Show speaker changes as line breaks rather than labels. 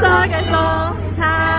เซอร์ไก่ซองใช่